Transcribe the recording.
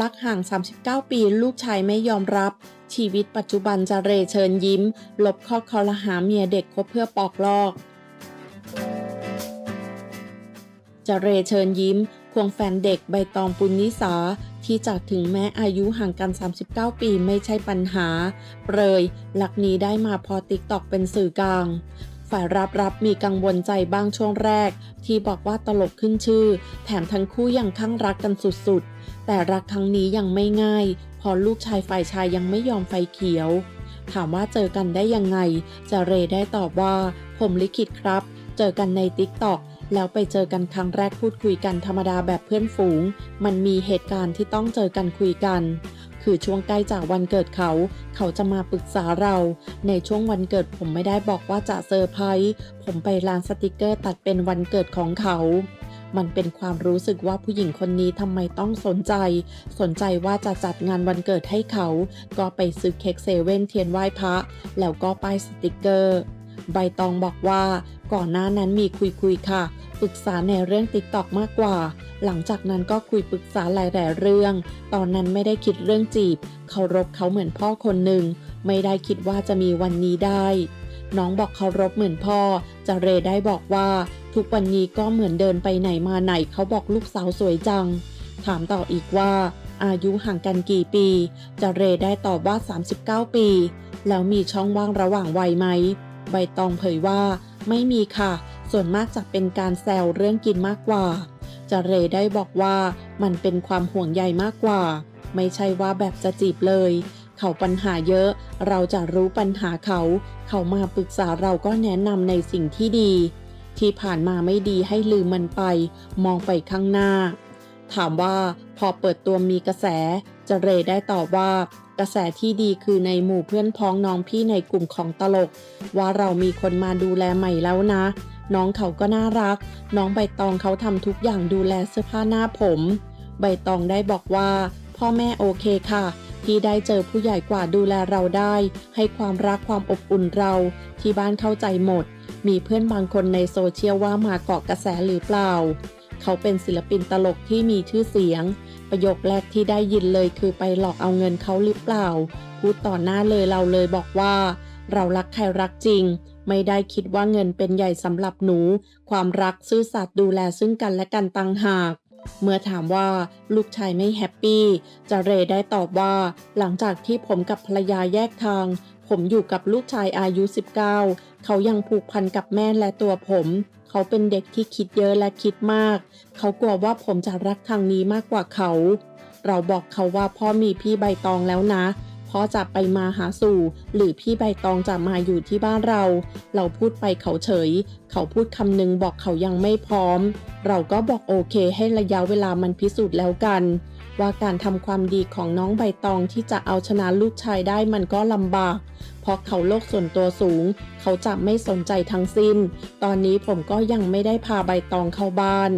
รักห่าง 39 ปี ลูกชายไม่ยอมรับ ชีวิตปัจจุบันจะเรเชิญยิ้ม ลบข้อคอรหาเมียเด็กคบเพื่อปอกลอกจะเรเชิญยิ้ม ควงแฟนเด็กใบตองปุณนิสา ที่จากถึงแม้อายุห่างกัน 39 ปีไม่ใช่ปัญหา เปรยหลักนี้ได้มาพอติ๊กตอกเป็นสื่อกลาง ฝ่ายรับรับมีกังวลใจบ้างช่วงแรก ที่บอกว่าตลกขึ้นชื่อ แถมทั้งคู่ยังข้างรักกันสุดๆ แต่รักครั้งนี้ยังไม่ง่ายเพอลูกชายฝ่ายชายยังไม่ยอมไฟเขียว ถามว่าเจอกันได้ยังไง จะเรได้ตอบว่า ผมลิขิตครับ เจอกันในติ๊กตอกแล้วไปเจอกันครั้งแรกพูดคุยกันธรรมดาแบบเพื่อนฝูง มันมีเหตุการณ์ที่ต้องเจอกันคุยกัน คือช่วงใกล้จากวันเกิดเขา เขาจะมาปรึกษาเรา ในช่วงวันเกิดผมไม่ได้บอกว่าจะเซอร์ไพรส์ผมไปร้านสติกเกอร์ตัดเป็นวันเกิดของเขามันเป็นความรู้สึกว่าผู้หญิงคนนี้ทำไมต้องสนใจ สนใจว่าจะจัดงานวันเกิดให้เขา ก็ไปซื้อเค้กเซเว่นเทียนไหว้พระ แล้วก็ป้ายสติกเกอร์ ใบตองบอกว่าก่อนหน้านั้นมีคุยคุยค่ะ ปรึกษาในเรื่องติ๊กตอกมากกว่า หลังจากนั้นก็คุยปรึกษาหลายๆเรื่อง ตอนนั้นไม่ได้คิดเรื่องจีบ เคารพเขาเหมือนพ่อคนหนึ่ง ไม่ได้คิดว่าจะมีวันนี้ได้ น้องบอกเคารพเหมือนพ่อ จะเรได้บอกว่า ทุกวันนี้ก็เหมือนเดินไปไหนมาไหนเขาบอกลูกสาวสวยจัง ถามต่ออีกว่า อายุห่างกันกี่ปี จะเรได้ตอบว่า 39 ปี แล้วมีช่องว่างระหว่างวัยไหม ใบตองเผยว่าไม่มีค่ะ ส่วนมากจะเป็นการแซวเรื่องกินมากกว่าจะเรได้บอกว่ามันเป็นความห่วงใยมากกว่า ไม่ใช่ว่าแบบจะจีบเลย เขาปัญหาเยอะ เราจะรู้ปัญหาเขา เขามาปรึกษาเราก็แนะนำในสิ่งที่ดี ที่ผ่านมาไม่ดีให้ลืมมันไป มองไปข้างหน้า ถามว่าพอเปิดตัวมีกระแสจะเรได้ตอบว่า ระแสที่ดีคือในหมู่เพื่อนพ้องน้องพี่ในกลุ่มของตลก ว่าเรามีคนมาดูแลใหม่แล้วนะ น้องเขาก็น่ารัก น้องใบตองเขาทำทุกอย่างดูแลเสื้อผ้าหน้าผม ใบตองได้บอกว่า พ่อแม่โอเคค่ะ ที่ได้เจอผู้ใหญ่กว่าดูแลเราได้ ให้ความรักความอบอุ่นเรา ที่บ้านเข้าใจหมด มีเพื่อนบางคนในโซเชียลว่ามาเกาะกระแสหรือเปล่า เขาเป็นศิลปินตลกที่มีชื่อเสียง ประโยคแรกที่ได้ยินเลยคือไปหลอกเอาเงินเขาหรือเปล่า พูดต่อหน้าเลยเราเลยบอกว่า เรารักใครรักจริง ไม่ได้คิดว่าเงินเป็นใหญ่สำหรับหนู ความรักซื่อสัตย์ดูแลซึ่งกันและกันตังหากเมื่อถามว่าลูกชายไม่แฮปปี้จะเรได้ตอบว่า หลังจากที่ผมกับภรรยาแยกทาง ผมอยู่กับลูกชายอายุ 19 เขายังผูกพันกับแม่และตัวผม เขาเป็นเด็กที่คิดเยอะและคิดมาก เขากลัวว่าผมจะรักทางนี้มากกว่าเขา เราบอกเขาว่าพ่อมีพี่ใบตองแล้วนะพ่อจะไปมาหาสู่ หรือพี่ใบตองจะมาอยู่ที่บ้านเรา เราพูดไปเขาเฉย เขาพูดคำนึงบอกเขายังไม่พร้อม เราก็บอกโอเคให้ระยะเวลามันพิสูจน์แล้วกัน ว่าการทำความดีของน้องใบตองที่จะเอาชนะลูกชายได้มันก็ลำบาก เพราะเขาโลกส่วนตัวสูง เขาจะไม่สนใจทั้งสิ้น ตอนนี้ผมก็ยังไม่ได้พาใบตองเข้าบ้าน